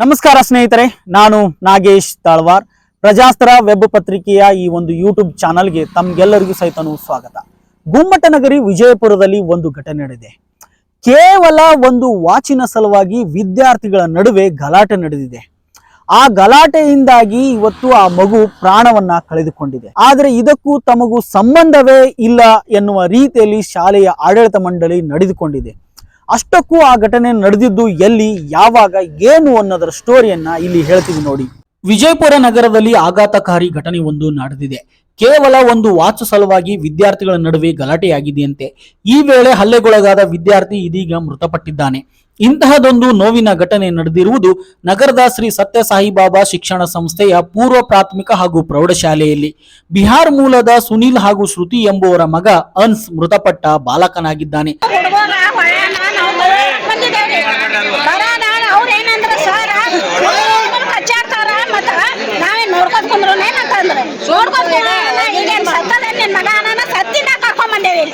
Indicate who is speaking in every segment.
Speaker 1: ನಮಸ್ಕಾರ ಸ್ನೇಹಿತರೆ, ನಾನು ನಾಗೇಶ್ ತಾಳ್ವಾರ್. ಪ್ರಜಾಸ್ತ್ರ ವೆಬ್ ಪತ್ರಿಕೆಯ ಈ ಒಂದು ಯೂಟ್ಯೂಬ್ ಚಾನಲ್ಗೆ ತಮ್ಗೆಲ್ಲರಿಗೂ ಸಹಿತನೂ ಸ್ವಾಗತ. ಗುಮ್ಮಟನಗರಿ ವಿಜಯಪುರದಲ್ಲಿ ಒಂದು ಘಟನೆ ನಡೆದಿದೆ. ಕೇವಲ ಒಂದು ವಾಚಿನ ಸಲುವಾಗಿ ವಿದ್ಯಾರ್ಥಿಗಳ ನಡುವೆ ಗಲಾಟೆ ನಡೆದಿದೆ. ಆ ಗಲಾಟೆಯಿಂದಾಗಿ ಇವತ್ತು ಆ ಮಗು ಪ್ರಾಣವನ್ನ ಕಳೆದುಕೊಂಡಿದೆ. ಆದರೆ ಇದಕ್ಕೂ ತಮಗೂ ಸಂಬಂಧವೇ ಇಲ್ಲ ಎನ್ನುವ ರೀತಿಯಲ್ಲಿ ಶಾಲೆಯ ಆಡಳಿತ ಮಂಡಳಿ ನಡೆದುಕೊಂಡಿದೆ. ಅಷ್ಟಕ್ಕೂ ಆ ಘಟನೆ ನಡೆದಿದ್ದು ಎಲ್ಲಿ, ಯಾವಾಗ, ಏನು ಅನ್ನೋದರ ಸ್ಟೋರಿಯನ್ನ ಇಲ್ಲಿ ಹೇಳ್ತೀವಿ ನೋಡಿ. ವಿಜಯಪುರ ನಗರದಲ್ಲಿ ಆಘಾತಕಾರಿ ಘಟನೆ ಒಂದು ನಡೆದಿದೆ. ಕೇವಲ ಒಂದು ವಾಚ್ ಸಲುವಾಗಿ ವಿದ್ಯಾರ್ಥಿಗಳ ನಡುವೆ ಗಲಾಟೆಯಾಗಿದೆಯಂತೆ. ಈ ವೇಳೆ ಹಲ್ಲೆಗೊಳಗಾದ ವಿದ್ಯಾರ್ಥಿ ಇದೀಗ ಮೃತಪಟ್ಟಿದ್ದಾನೆ. ಇಂತಹದೊಂದು ನೋವಿನ ಘಟನೆ ನಡೆದಿರುವುದು ನಗರದ ಶ್ರೀ ಸತ್ಯಸಾಯಿ ಬಾಬಾ ಶಿಕ್ಷಣ ಸಂಸ್ಥೆಯ ಪೂರ್ವ ಪ್ರಾಥಮಿಕ ಹಾಗೂ ಪ್ರೌಢಶಾಲೆಯಲ್ಲಿ. ಬಿಹಾರ್ ಮೂಲದ ಸುನೀಲ್ ಹಾಗೂ ಶ್ರುತಿ ಎಂಬುವರ ಮಗ ಅನ್ಸ್ ಮೃತಪಟ್ಟ ಬಾಲಕನಾಗಿದ್ದಾನೆ
Speaker 2: ಹುಡುಗರ ಹೊಳ್ಯಾನ ನಾವು ಬಂದಿದ್ದೇವ್ರಿ ಬರಾನ ಅವ್ರ ಏನಂದ್ರ ಸರ್ ಹಚ್ಚಾಡ್ತಾರ ಮತ್ತ ನಾವೇ ನೋಡ್ಕೊತ ಕುಂದ್ರು ಏನಂತಂದ್ರ ನೋಡ್ಕೊತ ಈಗೇನ್ ಸತ್ತದ ನಿನ್ ಮಗ ಅನ್ನ ಸತ್ತಿನ ಕರ್ಕೊಂಡ್ ಬಂದೇವಿ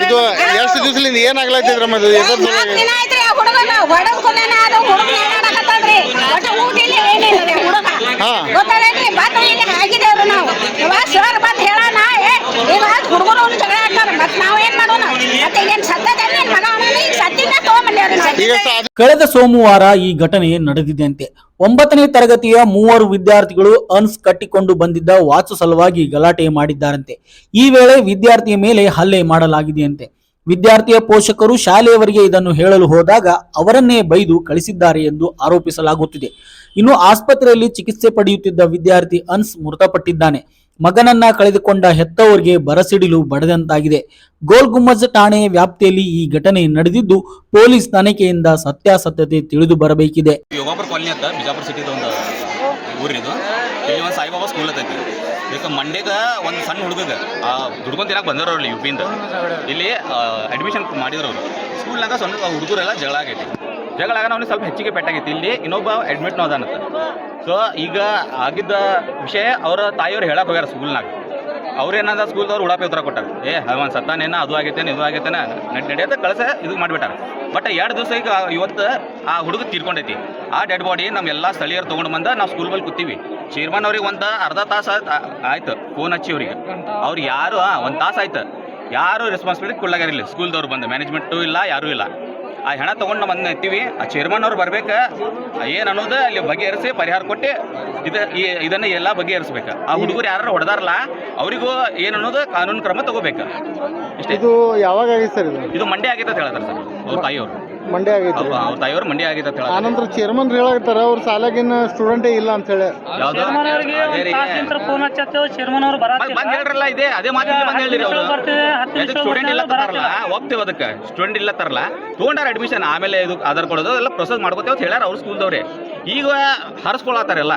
Speaker 3: ಇದು ದಿವಸದಿಂದ ಏನಾಗ್ಲತ್ತಿದ್ರ ಮತ್ತೆ ಎದ್ರ ಸಲುವಾಗಿ?
Speaker 2: ದಿನ ಆಯ್ತ್ರಿ ಆ ಹುಡುಗನ ಹೊಡದ್ಕೊಂಡೇನ ಅದು ಹುಡುಗ ಏನಾಡಕತ್ತದ್ರಿ ಒಟ್ಟ ಊಟ ಇಲ್ಲ ಏನಿಲ್ಲ ರೀ ಹುಡುಗ.
Speaker 3: ಹಾ.
Speaker 2: ಗೊತ್ತಾಗೈತ್ರಿ ಬಂದು ಇಲ್ಲಿ ಹಾಕಿದೇವ್ರಿ ನಾವು. ಇವಾಗ ಸರ್ ಬಂದ್ ಹೇಳೋಣ ಏ ಇವಾಗ ಹುಡುಗರು ಅವ್ನು ಜಗಳ ಆಡ್ತಾರ. ಮತ್ ನಾವ್ ಏನ್ ಮಾಡೋಣ? ಮತ್ತೆ ಈಗೇನ್ ಸತ್ತದ ನಿನ್ ಮಗ ಅವನ? ಈಗ ಸತ್ತಿನ ತಗೊಂಬಂದೇವ್ರಿ ನಾವು
Speaker 3: ಈಗ ಸ-
Speaker 1: ಕಳೆದ ಸೋಮವಾರ ಈ ಘಟನೆ ನಡೆದಿದೆಯಂತೆ ಒಂಬತ್ತನೇ ತರಗತಿಯ ಮೂವರು ವಿದ್ಯಾರ್ಥಿಗಳು ಅನ್ಸ್ ಕಟ್ಟಿಕೊಂಡು ಬಂದಿದ್ದ ವಾಚು ಸಲುವಾಗಿ ಗಲಾಟೆ ಮಾಡಿದ್ದಾರಂತೆ. ಈ ವೇಳೆ ವಿದ್ಯಾರ್ಥಿಯ ಮೇಲೆ ಹಲ್ಲೆ ಮಾಡಲಾಗಿದೆಯಂತೆ. ವಿದ್ಯಾರ್ಥಿಯ ಪೋಷಕರು ಶಾಲೆಯವರಿಗೆ ಇದನ್ನು ಹೇಳಲು ಹೋದಾಗ ಅವರನ್ನೇ ಬೈದು ಕಳಿಸಿದ್ದಾರೆ ಎಂದು ಆರೋಪಿಸಲಾಗುತ್ತಿದೆ. ಇನ್ನು ಆಸ್ಪತ್ರೆಯಲ್ಲಿ ಚಿಕಿತ್ಸೆ ಪಡೆಯುತ್ತಿದ್ದ ವಿದ್ಯಾರ್ಥಿ ಅನ್ಸ್ ಮೃತಪಟ್ಟಿದ್ದಾನೆ. ಮಗನನ್ನ ಕಳೆದುಕೊಂಡ ಹೆತ್ತವರಿಗೆ ಬರಸಿಡಿಲು ಬಡದಂತಾಗಿದೆ. ಗೋಲ್ಗುಮ್ಮಜ್ ಠಾಣೆ ವ್ಯಾಪ್ತಿಯಲ್ಲಿ ಈ ಘಟನೆ ನಡೆದಿದ್ದು ಪೊಲೀಸ್ ತನಿಖೆಯಿಂದ ಸತ್ಯಾಸತ್ಯತೆ ತಿಳಿದು ಬರಬೇಕಿದೆ.
Speaker 4: ಯೋಗಾಪುರ ಕಾಲನಿ ಅಂತ ಬಿಜಾಪುರ ಸಿಟಿದ ಒಂದು ಇಲ್ಲಿ ಸಾಯಿಬಾಬಾ ಸ್ಕೂಲ್ ಐತಿ. ಇದಕ್ಕೆ ಮಂಡ್ಯದ ಒಂದು ಸಣ್ಣ ಹುಡುಗಗ ದುಡ್ಕೊಂಡ್ ತಿನ್ನಕ್ಕೆ ಬಂದರು ಅವ್ರಲ್ಲಿ ಯು ಪಿಯಿಂದ ಇಲ್ಲಿ ಅಡ್ಮಿಷನ್ ಮಾಡಿದ್ರು ಅವರು. ಸ್ಕೂಲ್ನಾಗ ಸಣ್ಣ ಹುಡುಗರೆಲ್ಲ ಜಗಳ ಆಗೈತಿ. ಜಗಳ ಆಗ ಅವ್ನಿಗೆ ಸ್ವಲ್ಪ ಹೆಚ್ಚಿಗೆ ಪೆಟ್ಟಾಗಿತ್ತು. ಇಲ್ಲಿ ಇನ್ನೊಬ್ಬ ಅಡ್ಮಿಟ್ ಅದಾನಂತ ಸೊ ಈಗ ಆಗಿದ್ದ ವಿಷಯ ಅವರ ತಾಯಿಯವ್ರು ಹೇಳಕ್ಕೆ ಹೋಗ್ಯಾರ ಸ್ಕೂಲ್ನಾಗ ಅವ್ರು ಏನಂದ ಸ್ಕೂಲ್ದವ್ರು ಉಳಾಪ ಉತ್ತರ ಕೊಟ್ಟಾರ. ಏ ಅವನ್ ಸತ್ತಾನೇನ, ಅದು ಆಗೈತೇನೆ, ಇದು ಆಗೈತೇನ, ನಡ್ ನಡೆಯತ್ತೆ ಕಳಸ ಇದು ಮಾಡಿಬಿಟ್ಟಾರ. ಬಟ್ ಎರಡು ದಿವಸ ಈಗ ಇವತ್ತು ಆ ಹುಡುಗ ತೀರ್ಕೊಂಡೈತಿ. ಆ ಡೆಡ್ ಬಾಡಿ ನಮ್ಮೆಲ್ಲ ಸ್ಥಳೀಯರು ತೊಗೊಂಡು ಬಂದ ನಾವು ಸ್ಕೂಲ್ ಬಲ್ಲಿ ಕೂತೀವಿ. ಚೇರ್ಮನ್ ಅವ್ರಿಗೆ ಒಂದು ಅರ್ಧ ತಾಸು ಆಯ್ತು ಫೋನ್ ಹಚ್ಚಿ ಅವ್ರಿಗೆ. ಅವ್ರು ಯಾರು ಒಂದು ತಾಸು ಆಯ್ತು. ಯಾರು ರೆಸ್ಪಾನ್ಸಿಬಿಲಿಟಿ ಕೊಡ್ಲಾಗ್ಯಾರಿಲ್ಲ. ಸ್ಕೂಲ್ದವ್ರು ಬಂದು. ಮ್ಯಾನೇಜ್ಮೆಂಟು ಇಲ್ಲ, ಯಾರೂ ಇಲ್ಲ. ಆ ಹೆಣ ತೊಗೊಂಡು ನಮ್ಮ ನಿಂತೀವಿ ಆ ಚೇರ್ಮನ್ ಅವ್ರು ಬರ್ಬೇಕು. ಏನು ಅನ್ನೋದು ಅಲ್ಲಿ ಬಗೆಹರಿಸಿ ಪರಿಹಾರ ಕೊಟ್ಟು ಇದು ಈ- ಇದನ್ನು ಎಲ್ಲ ಬಗೆಹರಿಸ್ಬೇಕು. ಆ ಹುಡುಗರು ಯಾರು ಹೊಡೆದಾರಲ್ಲ ಅವರಿಗೂ ಏನು ಅನ್ನೋದು ಕಾನೂನು ಕ್ರಮ ತಗೋಬೇಕು. ಇಷ್ಟೇ.
Speaker 3: ಇದು ಯಾವಾಗ ಆಗಿತ್ತು ಸರ್ ಇದು?
Speaker 4: ಇದು ಮಂಡ್ಯ ಆಗೈತೆ ಅಂತ ಹೇಳ್ತಾರೆ ಸರ್ ಅವ್ರ ತಾಯಿಯವರು.
Speaker 3: ಮಂಡ್ಯ ಆಗೈತಿ
Speaker 4: ತಾಯಿಯವ್ರ ಮಂಡ್ಯ ಆಗೈತೆ ಅಂತ
Speaker 3: ಆನಂತರ ಚೇರ್ಮನ್ ಹೇಳಾಕತ್ತಾರ ಅವ್ರ ಸಾಲಾಗಿನ ಸ್ಟೂಡೆಂಟೇ ಇಲ್ಲ ಅಂತ ಹೇಳಿ.
Speaker 4: ಯಾವ್ದು?
Speaker 5: ಚೇರ್ಮನ್ ಅವರಿಗೆ
Speaker 4: ಅದೇ ರೀ.
Speaker 5: ಫೋನ್ ಹಚ್ಚತ್ತೇವೆ ಚೇರ್ಮನ್ ಅವ್ರು
Speaker 4: ಬಂದ್ ಬಂದ್ ಹೇಳ್ರಲ್ಲ ಇದೆ ಅದೇ ಮಾತು ಬಂದ್ ಹೇಳಿರಿ ಅವರು.
Speaker 5: ಬರ್ತೀವಿ, ಹತ್ತು ನಿಮಿಷ
Speaker 4: ಸ್ಟೂಡೆಂಟ್ ಇಲ್ಲ ತರಲ್ಲ ಹೋಗ್ತೇವೆ ಅದಕ್ಕೆ. ಸ್ಟೂಡೆಂಟ್ ಇಲ್ಲ ತರಲ್ಲ ತೊಗೊಂಡಾರ ಅಡ್ಮಿಷನ್ ಆಮೇಲೆ ಇದು ಆಧಾರ್ ಕೊಡೋದು ಎಲ್ಲ ಪ್ರೊಸೆಸ್ ಮಾಡ್ಕೋತೇವೆ ಅಂತ ಹೇಳ್ಯಾರ ಅವ್ರ ಸ್ಕೂಲ್ದವ್ರೆ ಈಗ ಹರಿಸ್ಕೊಳತ್ತಾರೆಲ್ಲ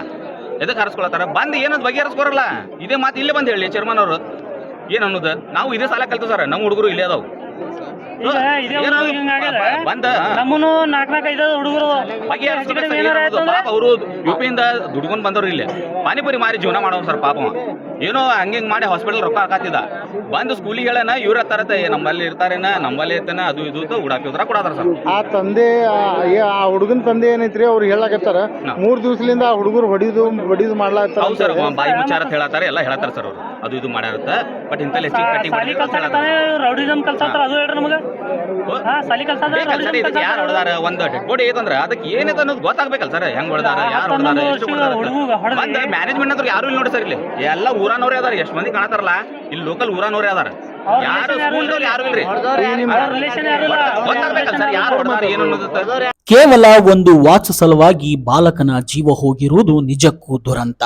Speaker 4: ಎದಕ್ಕೆ ಹರಿಸ್ಕೊಳತ್ತಾರ? ಬಂದು ಏನಂತ ಬಗೆಹರಿಸ್ಕೊರಲ್ಲ. ಇದೇ ಮಾತು ಇಲ್ಲೇ ಬಂದು ಹೇಳಿ ಚೇರ್ಮನ್ ಅವರು. ಏನು ಅನ್ನೋದು? ನಾವು ಇದೇ ಸಾಲ ಕಲ್ತು ಸರ್ ನಮ್ಮ ಹುಡುಗರು ಇಲ್ಲೇ ಅದಾವು. ಬಂದ
Speaker 5: ನಮ್ಮನು ನಾಲ್ಕು ನಾಲ್ಕು ಐದು ಹುಡುಗರು
Speaker 4: ಅವರು ಯುಪಿಯಿಂದ ದುಡ್ಕೊಂಡ್ ಬಂದವ್ರು ಇಲ್ಲಿ. ಪಾನಿಪುರಿ ಮಾರಿ ಜೀವನ ಮಾಡೋ ಸರ್ ಪಾಪ. ಏನೋ ಹಂಗೆ ಮಾಡಿ ಹಾಸ್ಪಿಟಲ್ ರೊಕ್ಕ ಹಾಕತ್ತಿದ ಬಂದು ಸ್ಕೂಲಿಗೆ ಹೇಳನ ಇವ್ರ ತರತ್ತೆ ನಮ್ಮಲ್ಲಿ ಇರ್ತಾರೇನ ನಮ್ಮಲ್ಲಿ ಇರ್ತಾನೆ ಅದು ಇದು ಅಂತ ಉತ್ತರ ಸರ್.
Speaker 3: ಆ ತಂದೆ ಆ- ಹುಡುಗನ ತಂದೆ ಏನೈತ್ರಿ ಅವ್ರು ಹೇಳಾಕತ್ತಾರ? ಮೂರ್ ದಿವಸದಿಂದ ಆ ಹುಡುಗರು ಹೊಡಿದು ಹೊಡಿದು ಮಾಡ್ಲಾ
Speaker 4: ಹೌದು ಸರ್ ಬಾಯಿ ವಿಚಾರ ಅಂತ ಹೇಳತ್ತಾರೆ ಎಲ್ಲ ಹೇಳತ್ತಾರ ಸರ್ ಅವರು. ಅದು ಇದು ಮಾಡ್ಯಾರತ್ತ ಬಟ್ ಇಂತಲ್ಲಿ ಕಟ್ಟಿ
Speaker 5: ರೌಡಿಸಮ್ ಕಲ್ಸಾತಾರ ಅದು ಹೇಳ್ರಿ ನಮಗ.
Speaker 4: ಸರ್ ಇದಕ್ಕೆ ಯಾರು ಹೊಡೆದಾರ? ಒಂದು ಡೆಡ್ ಬಾಡಿ ಅದಕ್ಕೆ ಏನೈತೆ ಅನ್ನೋದು ಗೊತ್ತಾಗ್ಬೇಕಲ್ಲ ಸರ್ ಹೆಂಗ್ ಹೊಡೆದಾರ ಯಾರು ಹೊಡೆದಾರ ಎಷ್ಟು ಹೊಡೆದಾರ
Speaker 5: ಹುಡುಗ
Speaker 4: ಮ್ಯಾನೇಜ್ಮೆಂಟ್ ಹತ್ರ ಯಾರು ಇಲ್ಲ ನೋಡಿ ಸರ್ ಇಲ್ಲಿ. ಎಲ್ಲ ಊರಾನವ್ರೇ ಅದಾರ ಎಷ್ಟು ಮಂದಿ ಕಾಣತಾರಲ್ಲ ಇಲ್ಲಿ ಲೋಕಲ್ ಊರಾನವ್ರೇ ಅದಾರ. ಯಾರು
Speaker 5: ಯಾರು
Speaker 4: ಸ್ಕೂಲ್ ಯಾರು ಇಲ್ರಿ?
Speaker 5: ಅವ್ರ ರಿಲೇಷನ್ ಯಾರಿಲ್ಲ
Speaker 4: ಗೊತ್ತಾಗ್ಬೇಕಲ್ಲ ಸರ್ ಯಾರು ಹೊಡೆದಾರ ಏನು ಅನ್ನೋದು
Speaker 1: ಕೇವಲ ಒಂದು ವಾಚ್ ಸಲುವಾಗಿ ಬಾಲಕನ ಜೀವ ಹೋಗಿರುವುದು ನಿಜಕ್ಕೂ ದುರಂತ.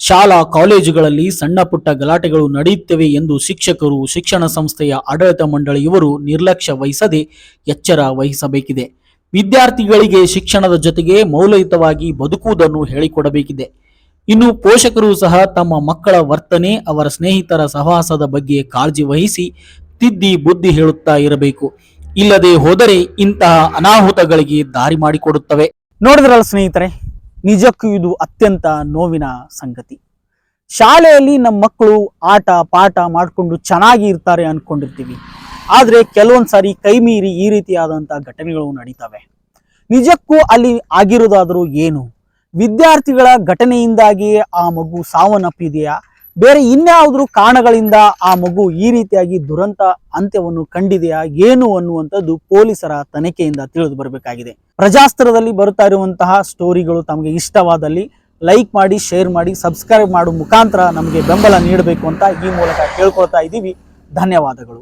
Speaker 1: ಶಾಲಾ ಕಾಲೇಜುಗಳಲ್ಲಿ ಸಣ್ಣ ಪುಟ್ಟ ಗಲಾಟೆಗಳು ನಡೆಯುತ್ತವೆ ಎಂದು ಶಿಕ್ಷಕರು, ಶಿಕ್ಷಣ ಸಂಸ್ಥೆಯ ಆಡಳಿತ ಮಂಡಳಿಯವರು ನಿರ್ಲಕ್ಷ್ಯ ವಹಿಸದೆ ಎಚ್ಚರ ವಹಿಸಬೇಕಿದೆ. ವಿದ್ಯಾರ್ಥಿಗಳಿಗೆ ಶಿಕ್ಷಣದ ಜೊತೆಗೆ ಮೌಲ್ಯಯುತವಾಗಿ ಬದುಕುವುದನ್ನು ಹೇಳಿಕೊಡಬೇಕಿದೆ. ಇನ್ನು ಪೋಷಕರು ಸಹ ತಮ್ಮ ಮಕ್ಕಳ ವರ್ತನೆ, ಅವರ ಸ್ನೇಹಿತರ ಸಹವಾಸದ ಬಗ್ಗೆ ಕಾಳಜಿ ವಹಿಸಿ ತಿದ್ದಿ ಬುದ್ಧಿ ಹೇಳುತ್ತಾ ಇರಬೇಕು. ಇಲ್ಲದೆ ಹೋದರೆ ಇಂತಹ ಅನಾಹುತಗಳಿಗೆ ದಾರಿ ಮಾಡಿಕೊಡುತ್ತವೆ. ನೋಡಿದ್ರಲ್ಲ ಸ್ನೇಹಿತರೆ ನಿಜಕ್ಕೂ ಇದು ಅತ್ಯಂತ ನೋವಿನ ಸಂಗತಿ. ಶಾಲೆಯಲ್ಲಿ ನಮ್ಮ ಮಕ್ಕಳು ಆಟ, ಪಾಠ ಮಾಡಿಕೊಂಡು ಚೆನ್ನಾಗಿ ಇರ್ತಾರೆ ಅಂದ್ಕೊಂಡಿರ್ತೀವಿ ಆದರೆ ಕೆಲವೊಂದು ಸಾರಿ ಕೈ ಮೀರಿ ಈ ರೀತಿಯಾದಂಥ ಘಟನೆಗಳು ನಡೀತವೆ. ನಿಜಕ್ಕೂ ಅಲ್ಲಿ ಆಗಿರೋದಾದರೂ ಏನು? ವಿದ್ಯಾರ್ಥಿಗಳ ಘಟನೆಯಿಂದಾಗಿ ಆ ಮಗು ಸಾವನ್ನಪ್ಪಿದೆಯಾ? ಬೇರೆ ಇನ್ಯಾವುದ್ರೂ ಕಾರಣಗಳಿಂದ ಆ ಮಗು ಈ ರೀತಿಯಾಗಿ ದುರಂತ ಅಂತ್ಯವನ್ನು ಕಂಡಿದೆಯಾ, ಏನು ಅನ್ನುವಂಥದ್ದು ಪೊಲೀಸರ ತನಿಖೆಯಿಂದ ತಿಳಿದು ಬರಬೇಕಾಗಿದೆ. ಪ್ರಜಾಸ್ತ್ರದಲ್ಲಿ ಬರುತ್ತಾ ಇರುವಂತಹ ಸ್ಟೋರಿಗಳು ತಮಗೆ ಇಷ್ಟವಾದಲ್ಲಿ ಲೈಕ್ ಮಾಡಿ, ಶೇರ್ ಮಾಡಿ, ಸಬ್ಸ್ಕ್ರೈಬ್ ಮಾಡುವ ಮುಖಾಂತರ ನಮಗೆ ಬೆಂಬಲ ನೀಡಬೇಕು ಅಂತ ಈ ಮೂಲಕ ಕೇಳ್ಕೊಳ್ತಾ ಇದ್ದೀವಿ. ಧನ್ಯವಾದಗಳು.